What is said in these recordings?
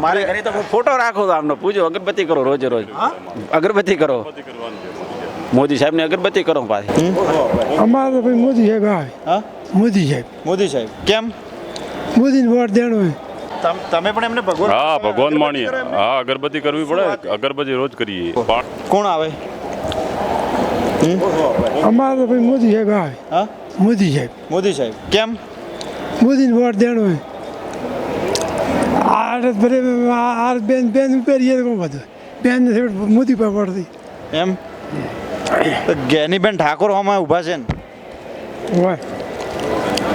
મારે ઘરે તો ફોટો રાખો તો આમનો. પૂજો અગરબત્તી કરો રોજે રોજ. અગરબત્તી કરો. મોદી સાહેબને અગરબત્તી કરો પાછી અમારે ભાઈ મોદી સાહેબ આવે. હા? મોદી સાહેબ. મોદી સાહેબ. કેમ? મોદીને વોટ દેણો હોય. તમ- તમે પણ એમને ભગવાન હા ભગવાન માણીએ હા અગરબત્તી કરવી પડે. અગરબત્તી રોજ કરીએ. કોણ આવે? અમારે ભાઈ મોદી સાહેબ આવે. હા? મોદી સાહેબ. મોદી સાહેબ. કેમ? મોદીને વોટ દેણો હોય. આ ભરે આ આ બેન બેન ઉપેરીએ તો બધું. બેન મોદી પર પડતી એમ? જ્ઞાનીબેન ઠાકોર આમાં ઊભા છે ને? હોય.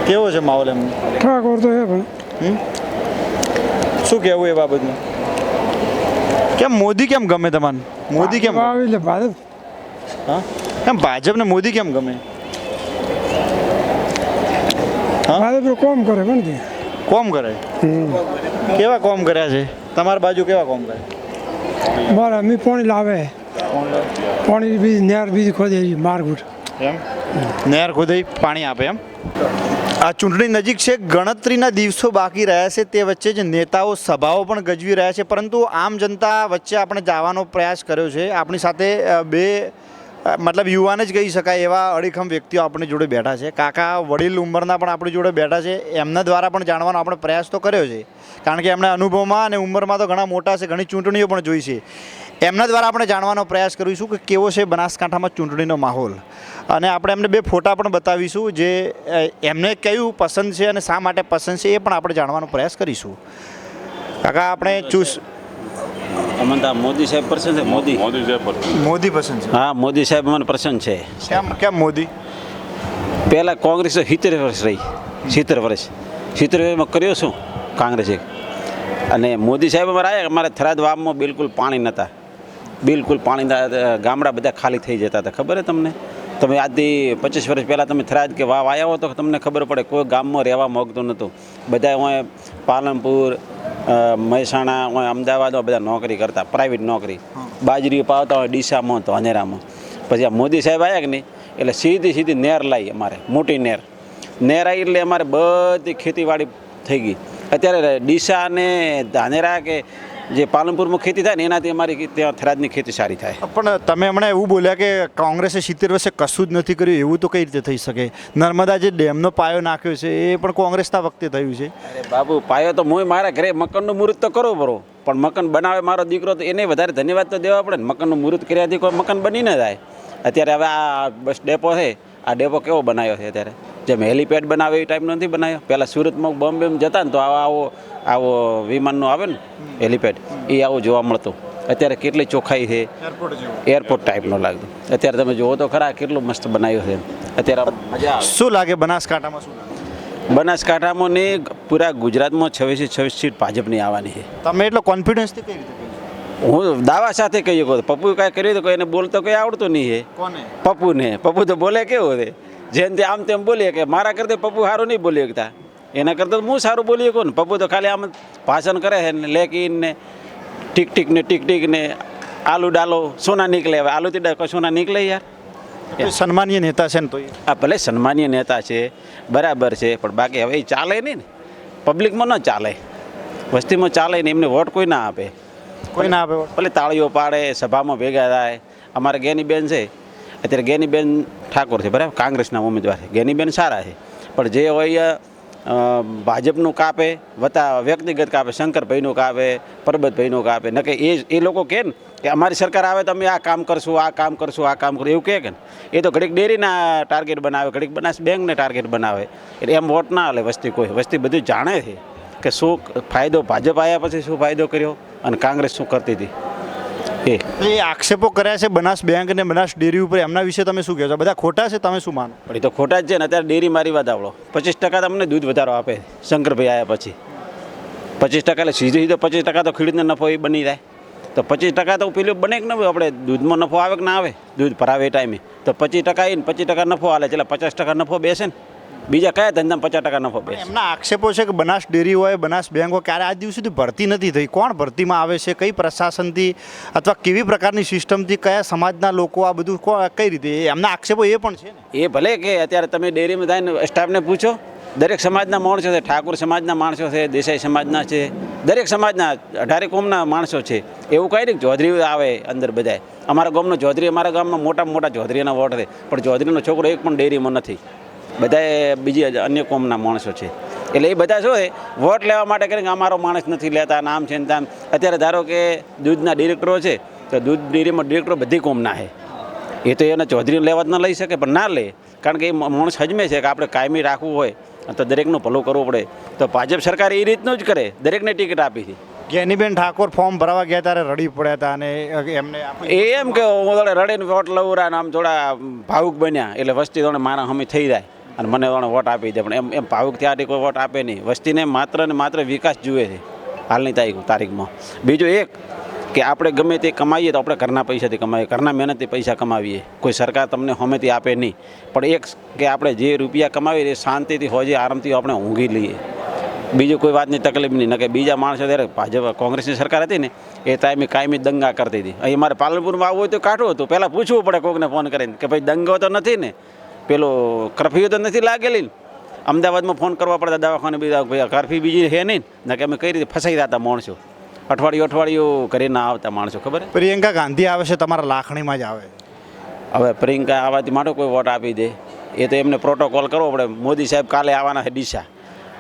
કેવો છે માહોલ એમ? ઠાકોર તો છે પણ. શું કહેવું એ બાબતનું? કેમ મોદી કેમ ગમે તમને? મોદી કેમ એટલે ભારત હા? કેમ ભાજપને મોદી કેમ ગમે? હા? પર કોમ કરે પણ કોમ કરે? કેવા કોમ કર્યા છે? તમારી બાજુ કેવા કોમ કર્યા? બરાબર અમે પાણી લાવે. પાણી બીજ નેર બીજ ખોદે મારગુટ એમ? નહેર ખોદે પાણી આપે એમ? આ ચૂંટણી નજીક છે ગણતરીના દિવસો બાકી રહ્યા છે તે વચ્ચે જ નેતાઓ સભાઓ પણ ગજવી રહ્યા છે પરંતુ આમ જનતા વચ્ચે આપણે જવાનો પ્રયાસ કર્યો છે. આપણી સાથે બે મતલબ યુવાન જ કહી શકાય એવા અડીખમ વ્યક્તિઓ આપણી જોડે બેઠા છે. કાકા વડીલ ઉંમરના પણ આપણી જોડે બેઠા છે. એમના દ્વારા પણ જાણવાનો આપણે પ્રયાસ તો કર્યો છે. કારણ કે એમના અનુભવમાં અને ઉંમરમાં તો ઘણા મોટા છે ઘણી ચૂંટણીઓ પણ જોઈ છે. એમના દ્વારા આપણે જાણવાનો પ્રયાસ કરીશું કે કેવો છે બનાસકાંઠામાં ચૂંટણીનો માહોલ. અને આપણે એમને બે ફોટા પણ બતાવીશું જે એમને કયું પસંદ છે અને શા માટે પસંદ છે એ પણ આપણે જાણવાનો પ્રયાસ કરીશું. કાકા આપણે ચૂસ અમને મોદી સાહેબ પસંદ છે મોદી. મોદી સાહેબ મોદી પસંદ છે? હા મોદી સાહેબ મને પસંદ છે. કેમ કેમ મોદી? પહેલાં કોંગ્રેસ સિત્તેર વર્ષ રહી. સિત્તેર વર્ષ. સિત્તેર વર્ષમાં કર્યો શું? કોંગ્રેસે. અને મોદી સાહેબ અમારે આવ્યા અમારે થરાદ વાવમાં બિલકુલ પાણી નહોતા બિલકુલ પાણી ગામડા બધા ખાલી થઈ જતા હતા. ખબર હે તમને? તમે આજથી પચીસ વર્ષ પહેલાં તમે થરાદ કે વાવ આવ્યા હો તો તમને ખબર પડે કોઈ ગામમાં રહેવા માગતું નહોતું બધા હોય પાલનપુર મહેસાણા હોય અમદાવાદમાં બધા નોકરી કરતા પ્રાઇવેટ નોકરી. બાજરી પાવતા હોય ડીસામાં તો અનેરામાં. પછી આ મોદી સાહેબ આવ્યા કે નહીં? એટલે સીધી સીધી નેર લાવી અમારે મોટી નેર. નેર આવી એટલે અમારે બધી ખેતીવાડી થઈ ગઈ. અત્યારે ડીસા અને ધાનેરા કે જે પાલનપુરમાં ખેતી થાય ને એનાથી અમારી ત્યાં થરાદની ખેતી સારી થાય. પણ તમે હમણાં એવું બોલ્યા કે કોંગ્રેસે સિત્તેર વર્ષે કશું જ નથી કર્યું એવું તો કઈ રીતે થઈ શકે? નર્મદા જે ડેમનો પાયો નાખ્યો છે એ પણ કોંગ્રેસના વખતે થયું છે. અરે બાબુ પાયો તો હું મારા ઘરે મકાનનું મુહૂર્ત તો કરો બરો પણ મકાન બનાવે મારો દીકરો તો એને વધારે ધન્યવાદ તો દેવા પડે ને. મકાનનું મુહૂર્ત કર્યાથી કોઈ મકાન બની ન જાય. અત્યારે હવે આ બસ ડેપો છે. આ ડેપો કેવો બનાવ્યો છે અત્યારે? જેમ હેલીપેડ બનાવે એ ટાઈપનો નથી બનાવ્યો. પહેલાં સુરતમાં બોમ્બે જતા ને તો આવો આવો આવો વિમાનનો આવે ને હેલીપેડ એ આવું જોવા મળતું. અત્યારે કેટલી ચોખ્ખાઈ છે. એરપોર્ટ ટાઈપનો લાગતો અત્યારે તમે જુઓ તો ખરા કેટલું મસ્ત બનાવ્યું છે. અત્યારે શું લાગે બનાસકાંઠામાં શું બનાસકાંઠામાં ને પૂરા ગુજરાતમાં છવ્વીસથી છવ્વીસ સીટ ભાજપની આવવાની છે. તમે એટલો કોન્ફિડન્સથી કઈ રીતે હું દાવા સાથે કહી શકો પપ્પુ કાંઈ કર્યું તો એને બોલતો કંઈ આવડતું નહીં છે. કોને? પપ્પુને. પપ્પુ તો બોલે કેવું છે? જેમ તે આમ તેમ બોલીએ કે મારા કરતાં પપ્પુ સારું નહીં બોલી શકતા. એના કરતાં હું સારું બોલી શકું ને. પપ્પુ તો ખાલી આમ ભાષણ કરે છે ને લેકીન ને ટીક ટીક ને ટીક ટીક ને આલુ ડાલો સોના નીકળે. હવે આલુ થી ડા- સોના નીકળે યાર. સન્માનીય નેતા છે ને તો આ ભલે સન્માનીય નેતા છે બરાબર છે પણ બાકી હવે એ ચાલે નહીં ને. પબ્લિકમાં ન ચાલે. વસ્તીમાં ચાલે ને એમને વોટ કોઈ ના આપે. કોઈ ના આપે ભલે તાળીઓ પાડે સભામાં ભેગા થાય. અમારે ગેનીબેન છે અત્યારે ગેનીબેન ઠાકોર છે, બરાબર? કોંગ્રેસના ઉમેદવાર છે. ગેનીબેન સારા છે. પણ જે હોય ભાજપનું કાપે, વત્તા વ્યક્તિગત કાપે, શંકરભાઈનું કાપે, પરબતભાઈનું કાપે નકે એ એ લોકો કહે ને કે અમારી સરકાર આવે તો અમે આ કામ કરશું, આ કામ કરશું, આ કામ કરશું, એવું કહે કે ને. એ તો ઘડીક ડેરીના ટાર્ગેટ બનાવે, ઘડીક બનાસ બેંકને ટાર્ગેટ બનાવે. એટલે એમ વોટ ના હાલે વસ્તી કોઈ. વસ્તી બધું જાણે છે કે શું ફાયદો, ભાજપ આવ્યા પછી શું ફાયદો કર્યો અને કોંગ્રેસ શું કરતી હતી? એ. એ આક્ષેપો કર્યા છે બનાસ બેંક અને બનાસ ડેરી ઉપર. એમના વિશે તમે શું કહો છો? બધા ખોટા છે તમે શું માનો? પણ એ તો ખોટા જ છે ને અત્યારે ડેરી મારી વાત આવડો. પચીસ ટકા તમને દૂધ વધારો આપે શંકરભાઈ આવ્યા પછી. પચીસ ટકા એટલે સીધો સીધો પચીસ ટકા તો ખેડૂતને નફો એ બની જાય. તો પચીસ ટકા તો પેલું બને કે ન આપણે દૂધમાં નફો આવે કે ના આવે? દૂધ ભરાવે એ ટાઈમે. તો પચીસ ટકા એ પચીસ ટકા નફો હાલે. એટલે પચાસ ટકા નફો બેસે ને. બીજા કયા ધંધામાં પચાસ ટકા નફો બેસે? એમના આક્ષેપો છે કે બનાસ ડેરી હોય બનાસ બેંક હોય ક્યારે આજ દિવસ સુધી ભરતી નથી થઈ? કોણ ભરતીમાં આવે છે? કઈ પ્રશાસનથી અથવા કેવી પ્રકારની સિસ્ટમથી કયા સમાજના લોકો આ બધું કઈ રીતે? એમના આક્ષેપો એ પણ છે ને. એ ભલે કે અત્યારે તમે ડેરીમાં જઈને સ્ટાફને પૂછો દરેક સમાજના માણસો છે ઠાકોર સમાજના માણસો છે દેસાઈ સમાજના છે દરેક સમાજના અઢારે કોમના માણસો છે. એવું કંઈ નહીં ચૌધરી આવે અંદર બધાય? અમારા ગામનો ચૌધરી અમારા ગામમાં મોટા મોટા ચૌધરીના વોટ છે પણ ચૌધરીનો છોકરો એક પણ ડેરીમાં નથી. બધાએ બીજી અન્ય કોમના માણસો છે. એટલે એ બધા શું વોટ લેવા માટે કરીને કે અમારો માણસ નથી લેતા નામ છે ને તામ. અત્યારે ધારો કે દૂધના ડિરેક્ટરો છે તો દૂધ ડેરીમાં ડિરેક્ટરો બધી કોમના છે. એ તો એને ચૌધરી લેવા જ ન લઈ શકે પણ ના લે. કારણ કે એ માણસ હજમે છે કે આપણે કાયમી રાખવું હોય તો દરેકનું ભલું કરવું પડે. તો ભાજપ સરકાર એ રીતનું જ કરે દરેકને ટિકિટ આપી છે. જ્ઞાનીબેન ઠાકોર ફોર્મ ભરવા ગયા ત્યારે રડી પડ્યા હતા અને એમને એ એમ કે હું રડીને વોટ લઉં ને આમ થોડા ભાવુક બન્યા એટલે વસ્તી થોડે મારા હમી થઈ જાય. અને મને પણ વોટ આપી દે, પણ એમ એમ ભાવુક ત્યાંથી કોઈ વોટ આપે નહીં. વસ્તીને માત્ર ને માત્ર વિકાસ જુએ છે હાલની તારીખ તારીખમાં. બીજું એક કે આપણે ગમે તે કમાઈએ તો આપણે ઘરના પૈસાથી કમાઈએ. ઘરના મહેનતથી પૈસા કમાવીએ. કોઈ સરકાર તમને હોમેથી આપે નહીં. પણ એક કે આપણે જે રૂપિયા કમાવીએ એ શાંતિથી હોય આરામથી આપણે ઊંઘી લઈએ. બીજું કોઈ વાતની તકલીફ નહીં. કે બીજા માણસો ત્યારે ભાજપ કોંગ્રેસની સરકાર હતી ને, એ ટાઈમે કાયમી દંગા કરતી હતી. અહીં મારે પાલનપુરમાં આવવું હોય તો કાઢવું હતું પહેલાં પૂછવું પડે કોકને ફોન કરીને કે ભાઈ દંગો તો નથી ને? પેલો કરફ્યુ તો નથી લાગેલી ને. અમદાવાદમાં ફોન કરવા પડતા દવાખાને બીજા ભાઈ કરફ્યુ બીજી છે નહીં ને. કે અમે કઈ રીતે ફસાઈ રહ્યા માણસો. અઠવાડિયું અઠવાડિયું કરીને ના આવતા માણસો ખબર પ્રિયંકા ગાંધી આવે છે તમારા લાખણીમાં જ આવે. હવે પ્રિયંકા આવવાથી માટે કોઈ વોટ આપી દે. એ તો એમને પ્રોટોકોલ કરવો પડે. મોદી સાહેબ કાલે આવવાના છે ડીસા.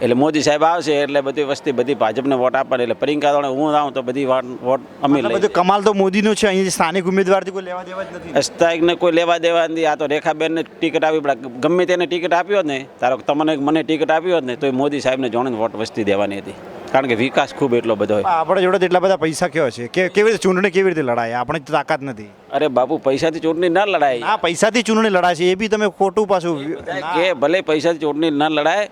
એટલે મોદી સાહેબ આવશે એટલે બધી વસ્તી બધી ભાજપને વોટ આપવાની. એટલે પ્રિયંકા દોડે હું આવું તો બધી વોટ અમે બધું કમાલ તો મોદીનું છે અહીં સ્થાનિક ઉમેદવારથી કોઈ લેવા દેવા જ નથી. અસ્તાયકને કોઈ લેવા દેવા નથી આ તો રેખાબેનને ટિકિટ આપી પડે. ગમે તેને ટિકિટ આપી હોત ને તારો તમને મને ટિકિટ આપી હોત ને તો એ મોદી સાહેબને જોડે વોટ વસ્તી દેવાની હતી. કારણ કે વિકાસ ખૂબ એટલો બધો હોય. આપણે જોડે એટલા બધા પૈસા કયો છે? કે કેવી રીતે ચૂંટણી કેવી રીતે લડાય? આપણે તાકાત નથી. અરે બાપુ પૈસાથી ચૂંટણી ના લડાય. આ પૈસાથી ચૂંટણી લડાય છે એ બી તમે ખોટું પાછું કે ભલે પૈસાથી ચૂંટણી ના લડાય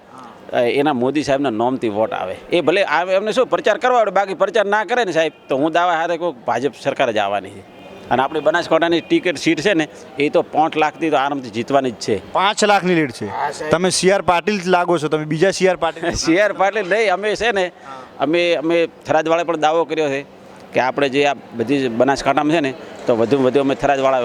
એના મોદી સાહેબના નોમથી વોટ આવે. એ ભલે આવે એમને શું પ્રચાર કરવા આવડે બાકી પ્રચાર ના કરે ને સાહેબ તો હું દાવા હારે કોઈ ભાજપ સરકાર જ આવવાની છે. અને આપણી બનાસકાંઠાની ટિકિટ સીટ છે ને એ તો પાંચ લાખથી તો આરામથી જીતવાની જ છે. પાંચ લાખની લીડ છે. તમે સીઆર પાટીલ જ લાગો છો તમે બીજા CR Patil C R Patil નહીં અમે છે ને અમે અમે થરાદવાળા પણ દાવો કર્યો છે કે આપણે જે આ બધી બનાસકાંઠામાં છે ને તો વધુ વધુ અમે થરાદવાળા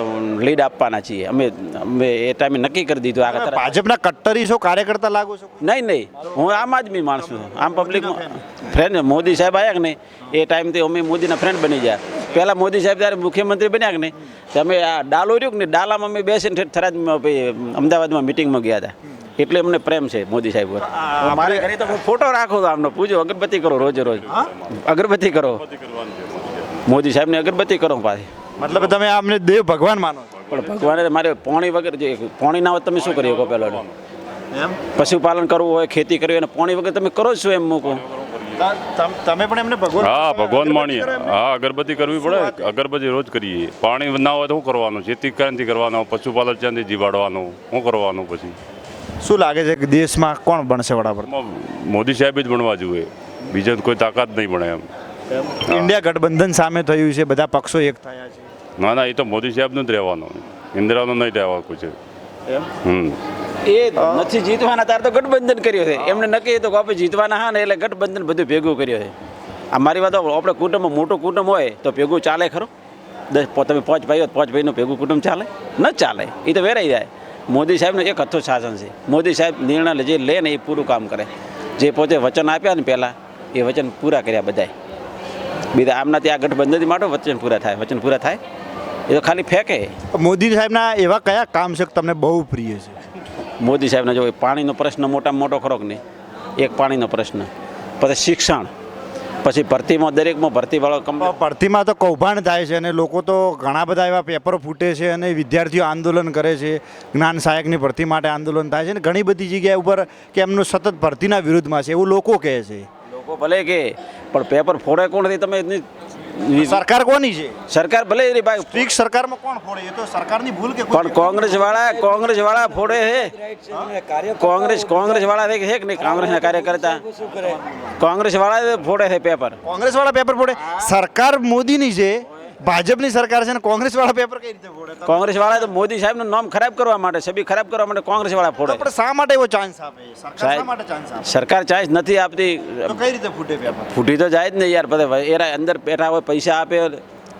લીડ આપવાના છીએ. અમે અમે એ ટાઈમે નક્કી કરી દીધું. આ થરાદ ભાજપના કટ્ટરી છો કાર્યકર્તા લાગો છો? નહીં નહીં. હું આમ આદમી માણસ છું. આમ પબ્લિક ફ્રેન્ડ મોદી સાહેબ આવ્યા કે નહીં? એ ટાઈમથી અમે મોદીના ફ્રેન્ડ બની ગયા. પહેલાં મોદી સાહેબ ત્યારે મુખ્યમંત્રી બન્યા કે નહીં તો અમે આ ડાલો રહ્યું કે નહીં? ડાલામાં અમે બેસીને થરાદમાં અમદાવાદમાં મિટિંગમાં ગયા હતા. એટલે અમને પ્રેમ છે મોદી સાહેબ પર મારે ઘરે તો હું ફોટો રાખો તો આમનો. પૂજો અગરબત્તી કરો રોજે રોજ. અગરબત્તી કરો. મોદી સાહેબને અગરબત્તી કરો પાછી. મતલબ તમે આમને દેવ ભગવાન માનો છો. પણ ભગવાને મારે પોણી વગર જે પોણી ના હોય તમે શું કરી શકો પહેલાં એમ? પશુપાલન કરવું હોય ખેતી કરવી હોય અને પોણી વગર તમે કરો છો એમ મૂકો? તમે પણ એમને ભગવાન હા ભગવાન માણીએ હા અગરબત્તી કરવી પડે અગરબત્તી રોજ કરીએ. પાણી ના હોય તો શું કરવાનું? ખેતી ક્યાંથી કરવાનું પશુપાલન ક્યાંથી જીવાડવાનું શું કરવાનું પછી? શું લાગે છે કે દેશમાં કોણ બનશે વડાપ્રધાન? મોદી સાહેબ જ બનવા જોઈએ બીજા કોઈ તાકાત નહીં બને એમ. ઇન્ડિયા ગઠબંધન સામે થયું છે બધા પક્ષો એક થયા છે. ના ના એ તો મોદી સાહેબનું જ રહેવાનું. ઇન્દિરાનું નહીં રહેવાનું કુછ હમ. એ નથી જીતવાના તાર તો ગઠબંધન કર્યો છે. એમને નક્કી તો આપણે જીતવાના હા ને એટલે ગઠબંધન બધું ભેગું કર્યો છે. આ મારી વાત આપણે કુટુંબમાં મોટું કુટુંબ હોય તો ભેગું ચાલે ખરો? દસ પો- તમે પાંચ ભાઈઓ પાંચ ભાઈનું ભેગું કુટુંબ ચાલે? ન ચાલે. એ તો વેરાઈ જાય. મોદી સાહેબનું એક હથ્થું શાસન છે. મોદી સાહેબ નિર્ણય જે લે ને એ પૂરું કામ કરે. જે પોતે વચન આપ્યા ને પહેલાં એ વચન પૂરા કર્યા બધાય. બીજા આમના ત્યાં ગઠબંધનથી માટે વચન પૂરા થાય વચન પૂરા થાય. એ તો ખાલી ફેંકે. મોદી સાહેબના એવા કયા કામ છે તમને બહુ પ્રિય છે? મોદી સાહેબના જો પાણીનો પ્રશ્ન મોટામાં મોટો ખરો કે નહીં? એક પાણીનો પ્રશ્ન. પછી શિક્ષણ. પછી ભરતીમાં દરેકમાં ભરતીવાળો ભરતીમાં તો કૌભાંડ થાય છે અને લોકો તો ઘણા બધા એવા પેપરો ફૂટે છે અને વિદ્યાર્થીઓ આંદોલન કરે છે. જ્ઞાન સહાયકની ભરતી માટે આંદોલન થાય છે અને ઘણી બધી જગ્યાએ ઉપર કે એમનું સતત ભરતીના વિરુદ્ધમાં છે એવું લોકો કહે છે. લોકો ભલે કે પણ પેપર ફોડે કોણથી? તમે એની- સરકાર કોની છે? સરકાર ભલે એની ભાઈ સ્ટ્રીક સરકારમાં કોણ ફોડે? એ તો સરકારની ભૂલ કે પણ કોંગ્રેસ વાળા કોંગ્રેસ વાળા ફોડે હે. કોંગ્રેસ કોંગ્રેસ વાળા છે કે નહીં? કોંગ્રેસના કાર્યકર્તા. કોંગ્રેસ વાળા ફોડે છે પેપર કોંગ્રેસ વાળા પેપર ફોડે? સરકાર મોદીની છે. ભાજપની સરકાર છે ને કોંગ્રેસ વાળા પેપર કઈ રીતે ફોડે? કોંગ્રેસ વાળા તો મોદી સાહેબનું નામ ખરાબ કરવા માટે છબી ખરાબ કરવા માટે કોંગ્રેસ વાળા ફોડે પણ શા માટે એવો ચાન્સ આપે? સરકાર શા માટે ચાન્સ આપે? સરકાર ચાન્સ નથી આપતી. તો કઈ રીતે ફૂટે પેપર ફૂટી તો જાય જ ને યાર બધા એરા અંદર બેઠા હોય પૈસા આપે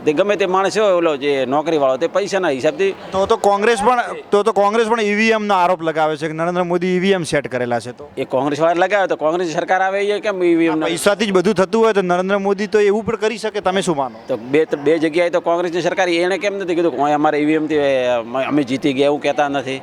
તે ગમે તે માણસ હોય ઓલો જે નોકરીવાળો તે પૈસાના હિસાબથી તો તો કોંગ્રેસ પણ તો તો કોંગ્રેસ પણ ઈવીએમ નો આરોપ લગાવે છે કે નરેન્દ્ર મોદી ઈવીએમ સેટ કરેલા છે તો. એ કોંગ્રેસ વાળા લગાવે તો કોંગ્રેસ સરકાર આવે એ કેમ ઈવીએમ પૈસાથી જ બધું થતું હોય તો નરેન્દ્ર મોદી તો એવું પણ કરી શકે તમે શું માનો? તો બે બે જગ્યાએ તો કોંગ્રેસની સરકાર એણે કેમ નથી કીધું અમારે ઈવીએમથી અમે જીતી ગયા એવું કહેતા નથી.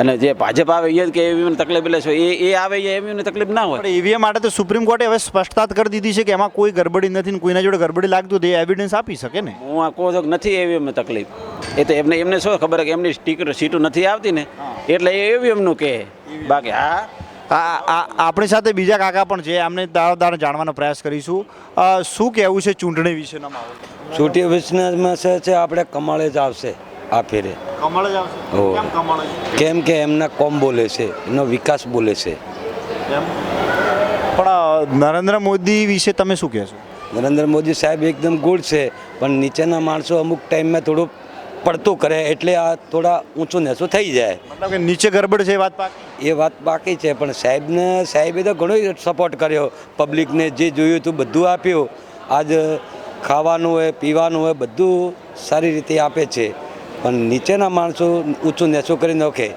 અને જે ભાજપ આવે એ કે એવી તકલીફ એટલે એ એ આવે એ ઈવીએમ તકલીફ ના હોય. ઈવીએમ માટે તો સુપ્રીમ કોર્ટે હવે સ્પષ્ટતા કરી દીધી છે કે એમાં કોઈ ગરબડી નથી ને કોઈના જોડે ગરબડી લાગતું તે એવિડન્સ આપી શકે ને. હું આ કહું છું નથી ઈવીએમ તકલીફ. એ તો એમને એમને શું ખબર કે એમની સ્ટીકર સીટો નથી આવતી ને? એટલે એ ઈવીએમનું કહે બાકી હા આ આ આપણી સાથે બીજા કાકા પણ છે અમને દારોદાર જાણવાનો પ્રયાસ કરીશું. શું કહેવું છે ચૂંટણી વિશેના ચૂંટણી છૂટી છે છે આપણે કમાળે જ આવશે. આ ફેરે કેમ કમળ જ? કેમ કે એમના કોમ બોલે છે એનો વિકાસ બોલે છે? પણ નરેન્દ્ર મોદી વિશે તમે શું કહેશો? નરેન્દ્ર મોદી સાહેબ એકદમ ગુડ છે પણ નીચેના માણસો અમુક ટાઈમમાં થોડું પડતું કરે એટલે આ થોડા ઊંચું નેચું થઈ જાય. મતલબ કે નીચે ગરબડ છે એ વાત એ વાત બાકી છે પણ સાહેબને સાહેબે તો ઘણો સપોર્ટ કર્યો. પબ્લિકને જે જોયું હતું બધું આપ્યું. આજ ખાવાનું હોય પીવાનું હોય બધું સારી રીતે આપે છે. પણ નીચેના માણસો ઊંચું નેચું કરી નાખે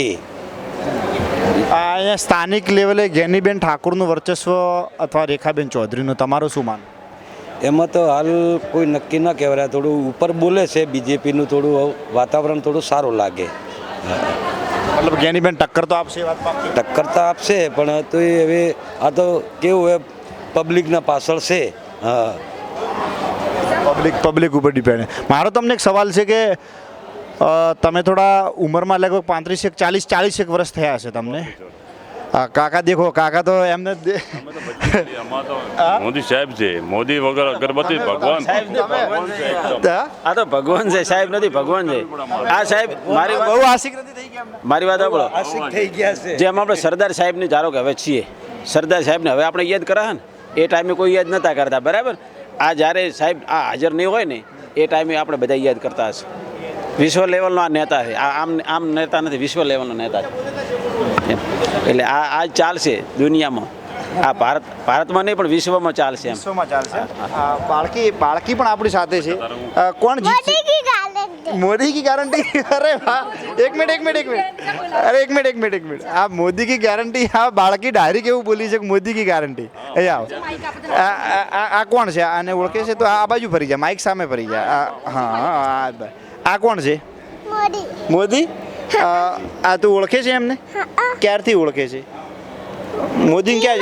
એ. આ અહીંયા સ્થાનિક લેવલે ગેનીબેન ઠાકુરનું વર્ચસ્વ અથવા રેખાબેન ચૌધરીનું તમારું શું માન? એમાં તો હાલ કોઈ નક્કી ન કહેવાય. થોડું ઉપર બોલે છે બીજેપીનું થોડું વાતાવરણ થોડું સારું લાગે. મતલબ ગેનીબેન ટક્કર તો આપશે વાત ટક્કર તો આપશે પણ તો એ હવે આ તો કેવું હોય પબ્લિકના પાછળ છે. હા. પબ્લિક પબ્લિક ઉપર ડિપેન્ડ મારો તમને એક સવાલ છે કે તમે થોડા ઉંમરમાં લગભગ પાંત્રીસ એક ચાલીસ ચાલીસ એક વર્ષ થયા હશે તમને? હા કાકા દેખો કાકા તો એમને દે- મોદી સાહેબ છે. મોદી વગર અગરબત્તી ભગવાન? આ તો ભગવાન છે સાહેબ નથી ભગવાન છે. આ સાહેબ મારી બહુ આશિક નથી થઈ ગયા મારી વાત સાંભળો થઈ ગયા છે. જેમ આપણે સરદાર સાહેબને ધારો કે હવે છીએ. સરદાર સાહેબને હવે આપણે યાદ કરા ને? એ ટાઈમે કોઈ યાદ નહોતા કરતા બરાબર? આ જ્યારે સાહેબ આ હાજર નહીં હોય ને, એ ટાઈમે આપણે બધા યાદ કરતા હશે. વિશ્વ લેવલનો આ નેતા છે. આ આમ આમ નેતા નથી, વિશ્વ લેવલનો નેતા છે. એટલે આ આ ચાલશે દુનિયામાં. આ ભારત ભારતમાં નહીં પણ વિશ્વમાં ચાલશે એમ. વિશ્વમાં ચાલશે. બાળકી બાળકી પણ આપણી સાથે છે. કોણ જીતશે? મોદી કી ગારંટી અરે વાહ. એક મિનિટ એક મિનિટ એક મિનિટ. અરે એક મિનિટ એક મિનિટ એક મિનિટ. આ મોદી કી ગારંટી આ બાળકી ડાયરી કેવું બોલી છે? મોદી કી ગારંટી અહીંયા આવો. આ આ- આ આ કોણ છે? આને ઓળખે છે? તો આ બાજુ ફરી જાય માઇક સામે ફરી જાય આ હા હા આ કોણ છે? મોદી. મોદી? આ તું ઓળખે છે એમને? ક્યારથી ઓળખે છે? મોદી ક્યાં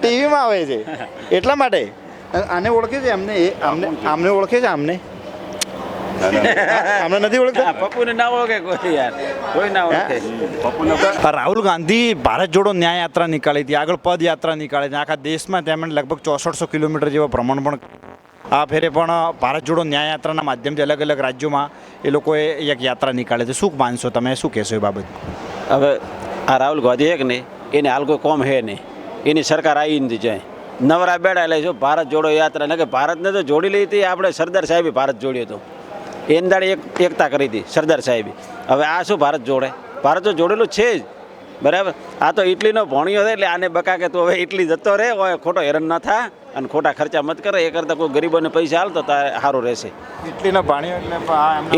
ટીવીમાં આવે છે. એટલા માટે? આને ઓળખે છે એમને એ આમને આમને ઓળખે છે આમને આમને નથી ઓળખતા? પપ્પુને ના ઓળખે કોઈ યાર. કોઈ ના ઓળખે. રાહુલ ગાંધી ભારત જોડો ન્યાય યાત્રા નીકાળી હતી આગળ પદ યાત્રા નીકાળી હતી આખા દેશમાં તેમણે લગભગ ચોસઠસો કિલોમીટર જેવા ભ્રમણ પણ આ ફેરે પણ ભારત જોડો ન્યાય યાત્રાના માધ્યમથી અલગ અલગ રાજ્યોમાં એ લોકોએ એક યાત્રા નીકાળી હતી શું માનશો તમે? શું કહેશો એ બાબત? હવે આ રાહુલ ગાંધી એક ને એને હાલ કોઈ કોમ હે નહીં. એની સરકાર આવી નથી જાય. નવરા બેડા એટલે શું ભારત જોડો યાત્રા એટલે કે ભારતને તો જોડી લીધી હતી આપણે સરદાર સાહેબે ભારત જોડ્યો હતો. એને દાડે એક એકતા કરી હતી સરદાર સાહેબે. હવે આ શું ભારત જોડે? ભારત તો જોડેલું છે જ. બરાબર? આ તો ઇટલીનો ભણ્યો છે એટલે આને બકા કે તું હવે ઇટલી જતો રહે હોય ખોટો હેરાન ન થા અને ખોટા ખર્ચા મત કરે એ કરતાં કોઈ ગરીબોને પૈસા હાલ તો તારે સારું રહેશે. ઇટલીનો ભણ્યો એટલે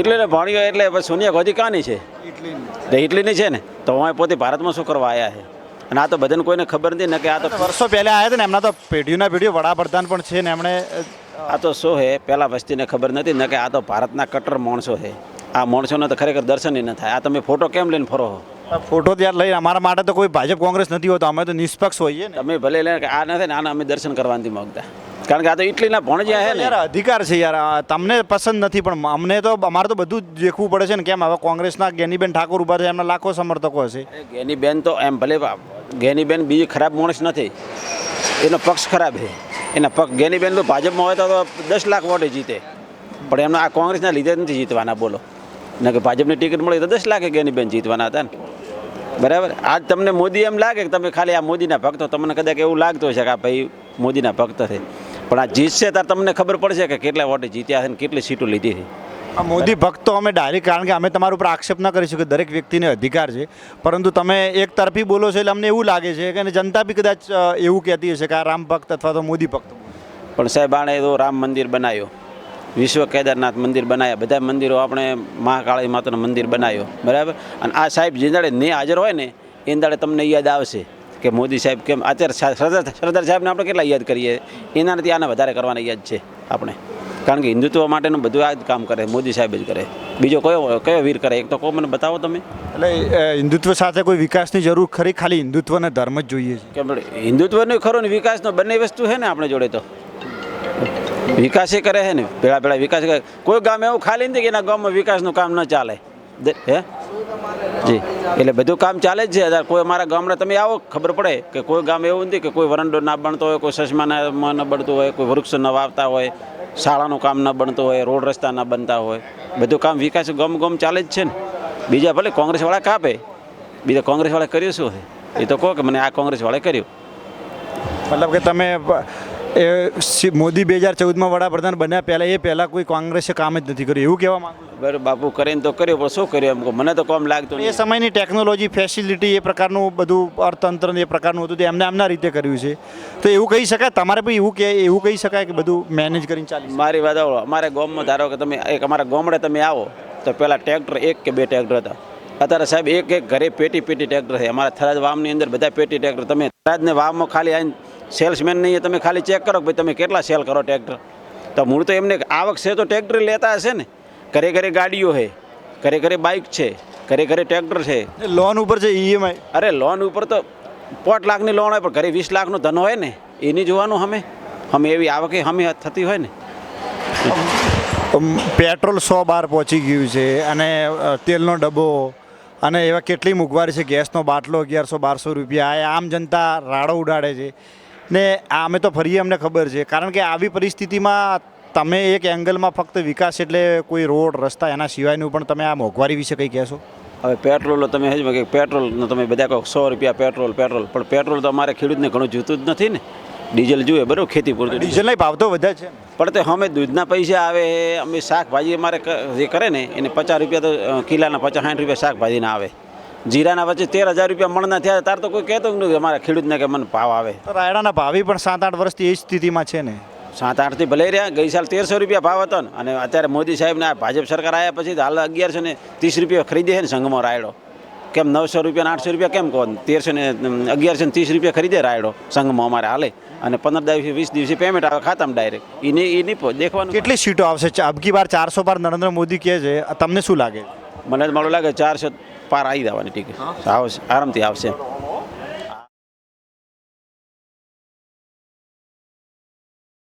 ઇટલીનો ભણ્યો એટલે સોનિયા ગોધી કાની છે? એટલે ઇટલીની છે ને? તો હું પોતે ભારતમાં શું કરવા આવ્યા છે? અને આ તો બધાને કોઈને ખબર નથી ને કે આ તો વર્ષો પહેલા આવ્યા હતા ને એમના તો પેઢીઓના પેઢીઓ વડાપ્રધાન પણ છે ને એમણે આ તો શું છે? પહેલાં વસ્તીને ખબર નથી ને કે આ તો ભારતના કટ્ટર માણસો છે. આ માણસોને તો ખરેખર દર્શન ન થાય. આ તમે ફોટો કેમ લઈને ફરો છો? ફોટો ત્યાં લઈને અમારા માટે તો કોઈ ભાજપ કોંગ્રેસ નથી હોતો અમે તો નિષ્પક્ષ હોઈએ ને. તમે ભલે લઈને આ નથી ને આના અમે દર્શન કરવા નથી માગતા. કારણ કે આ તો ઇટલીના ભણજ્યા છે ને. યાર અધિકાર છે યાર. તમને પસંદ નથી પણ અમને તો અમારે તો બધું જ દેખવું પડે છે ને કેમ? હવે કોંગ્રેસના ગેનીબેન ઠાકોર ઊભા છે એમના લાખો સમર્થકો હશે. ગેની બેન તો એમ ભલે ગેની બેન બીજી ખરાબ માણસ નથી. એનો પક્ષ ખરાબ છે. એના પક્ષ ગેની બેન તો ભાજપમાં હોય તો દસ લાખ વોટે જીતે. પણ એમના આ કોંગ્રેસના લીધે નથી જીતવાના બોલો. ને કે ભાજપની ટિકિટ મળી તો દસ લાખે ગેની બેન જીતવાના હતા ને. બરાબર? આજ તમને મોદી એમ લાગે કે તમે ખાલી આ મોદીના ભક્તો તમને કદાચ એવું લાગતું હશે કે આ ભાઈ મોદીના ભક્ત છે. પણ આ જીતશે ત્યારે તમને ખબર પડશે કે કેટલા વોટે જીત્યા છે ને કેટલી સીટો લીધી છે. આ મોદી ભક્તો અમે ડાયરેક્ટ કારણ કે અમે તમારા ઉપર આક્ષેપ ન કરીશું કે દરેક વ્યક્તિને અધિકાર છે. પરંતુ તમે એક તરફી બોલો છો એટલે અમને એવું લાગે છે કે અને જનતા બી કદાચ એવું કહેતી હશે કે આ રામ ભક્ત અથવા તો મોદી ભક્ત પણ સાહેબ આણે તો રામ મંદિર બનાવ્યો. વિશ્વ કેદારનાથ મંદિર બનાવ્યા. બધા મંદિરો આપણે મહાકાળી માતાનું મંદિર બનાવ્યો. બરાબર? અને આ સાહેબ જે દાડે ને હાજર હોય ને એ દાડે તમને યાદ આવશે. કે મોદી સાહેબ કેમ અત્યારે સરદાર સરદાર સાહેબને આપણે કેટલા યાદ કરીએ? એનાથી આને વધારે કરવાના યાદ છે આપણે. કારણ કે હિન્દુત્વ માટેનું બધું આ જ કામ કરે મોદી સાહેબ જ કરે. બીજો કયો કયો વીર કરે? એક તો કહો મને બતાવો તમે. એટલે હિન્દુત્વ સાથે કોઈ વિકાસની જરૂર ખરી? ખાલી હિન્દુત્વ અને ધર્મ જ જોઈએ છે. કે આપણે હિન્દુત્વનો ખરો ને વિકાસનો બંને વસ્તુ છે ને આપણે જોડે તો. વિકાસ એ કરે છે ને પેલા પેલા વિકાસ કરે. કોઈ ગામ એવું ખાલી નથી કે એના ગામમાં વિકાસનું કામ ન ચાલે. હે? જી. એટલે બધું કામ ચાલે જ છે. કોઈ અમારા ગામડા તમે આવો, ખબર પડે કે કોઈ ગામ એવું નથી કે કોઈ વરંડો ના બનતો હોય, કોઈ ચશ્મા ન બનતું હોય, કોઈ વૃક્ષ ન વાવતા હોય, શાળાનું કામ ન બનતું હોય, રોડ રસ્તા ન બનતા હોય. બધું કામ વિકાસ ગમ ગમ ચાલે જ છે ને. બીજા ભલે કોંગ્રેસવાળા કાપે, બીજા કોંગ્રેસવાળા કર્યું શું એ તો કહો કે મને આ કોંગ્રેસવાળાએ કર્યું. મતલબ કે તમે એ મોદી બે હજાર ચૌદમાં વડાપ્રધાન બન્યા પહેલાં એ પહેલાં કોઈ કોંગ્રેસે કામ જ નથી કર્યું. એવું કહેવા માંગુ બરાબર બાપુ કરીને તો કર્યો પણ શું કર્યું એમ મને તો કોમ લાગતું એ સમયની ટેકનોલોજી ફેસિલિટી એ પ્રકારનું બધું અર્થતંત્ર એ પ્રકારનું હતું તે એમને એમના રીતે કર્યું છે. તો એવું કહી શકાય? તમારે પણ એવું કે એવું કહી શકાય કે બધું મેનેજ કરીને ચાલી મારી વાત આવો અમારે ગામમાં ધારો કે તમે એક અમારા ગામડે તમે આવો તો પહેલાં ટ્રેક્ટર એક કે બે ટ્રેક્ટર હતા. અત્યારે સાહેબ એક એક ઘરે પેટી પેટી ટ્રેક્ટર છે. અમારા થરાદ વામની અંદર બધા પેટી ટ્રેક્ટર તમે થરાદને વાવમાં ખાલી આવીને સેલ્સમેન નહીં તમે ખાલી ચેક કરો ભાઈ તમે કેટલા સેલ કરો ટ્રેક્ટર તો મૂળ તો એમને આવક છે તો ટ્રેક્ટર લેતા હશે ને. ઘરે ઘરે ગાડીઓ છે ઘરે ઘરે બાઇક છે ઘરે ઘરે ટ્રેક્ટર છે. લોન ઉપર છે ઈએમઆઈ અરે લોન ઉપર તો પોટ લાખની લોન હોય પણ ઘરે વીસ લાખનું ધન હોય ને એની જોવાનું અમે અમે એવી આવકે અમે થતી હોય ને. પેટ્રોલ સો બાર પહોંચી ગયું છે અને તેલનો ડબ્બો અને એવા કેટલી મોંઘવારી છે? ગેસનો બાટલો અગિયારસો બારસો રૂપિયા આ આમ જનતા રાડો ઉડાડે છે. ને આ અમે તો ફરીએ અમને ખબર છે. કારણ કે આવી પરિસ્થિતિમાં તમે એક એંગલમાં ફક્ત વિકાસ એટલે કોઈ રોડ રસ્તા એના સિવાયનું પણ તમે આ મોંઘવારી વિશે કંઈ કહેશો? હવે પેટ્રોલ તમે હજુ કે પેટ્રોલનો તમે બધા કહો સો રૂપિયા પેટ્રોલ પેટ્રોલ. પણ પેટ્રોલ તો અમારે ખેડૂતને ઘણું જોતું જ નથી ને. ડીઝલ જોઈએ બરાબર ખેતી પૂરતું. ડીઝલ ડીઝલના ભાવ તો વધે છે. પણ તે અમે દૂધના પૈસા આવે અમે શાકભાજી અમારે જે કરે ને એને પચાસ રૂપિયા તો કિલાના પચાસ સાઠ રૂપિયા શાકભાજીના આવે. જીરાના વચ્ચે તેર હજાર રૂપિયા મણના થયા તાર તો કોઈ કહેતો નથી અમારા ખેડૂતને કે મને ભાવ આવે. રાયડાના ભાવી પણ સાત આઠ વર્ષથી એ જ સ્થિતિમાં છે ને? સાત આઠથી ભલે રહ્યા ગઈ સાલ તેરસો રૂપિયા ભાવ હતો ને અને અત્યારે મોદી સાહેબને આ ભાજપ સરકાર આવ્યા પછી હાલ અગિયારસો ને ત્રીસ રૂપિયા ખરીદે છે ને સંઘમાં રાયડો. કેમ નવસો રૂપિયા આઠસો રૂપિયા કેમ કહો? તેરસો ને અગિયારસો ને ત્રીસ રૂપિયા ખરીદે રાયડો સંઘમાં અમારે હાલે. અને પંદર દિવસે વીસ દિવસે પેમેન્ટ આવે ખાતામાં ડાયરેક્ટ એને એ નહીં દેખવાનું કેટલી સીટો આવશે? અબકી બાર ચારસો બાર નરેન્દ્ર મોદી કહે છે. તમને શું લાગે? મને જ મારું લાગે ચારસો પાર આવી જવાની ટિકિટ આવશે આરામથી આવશે.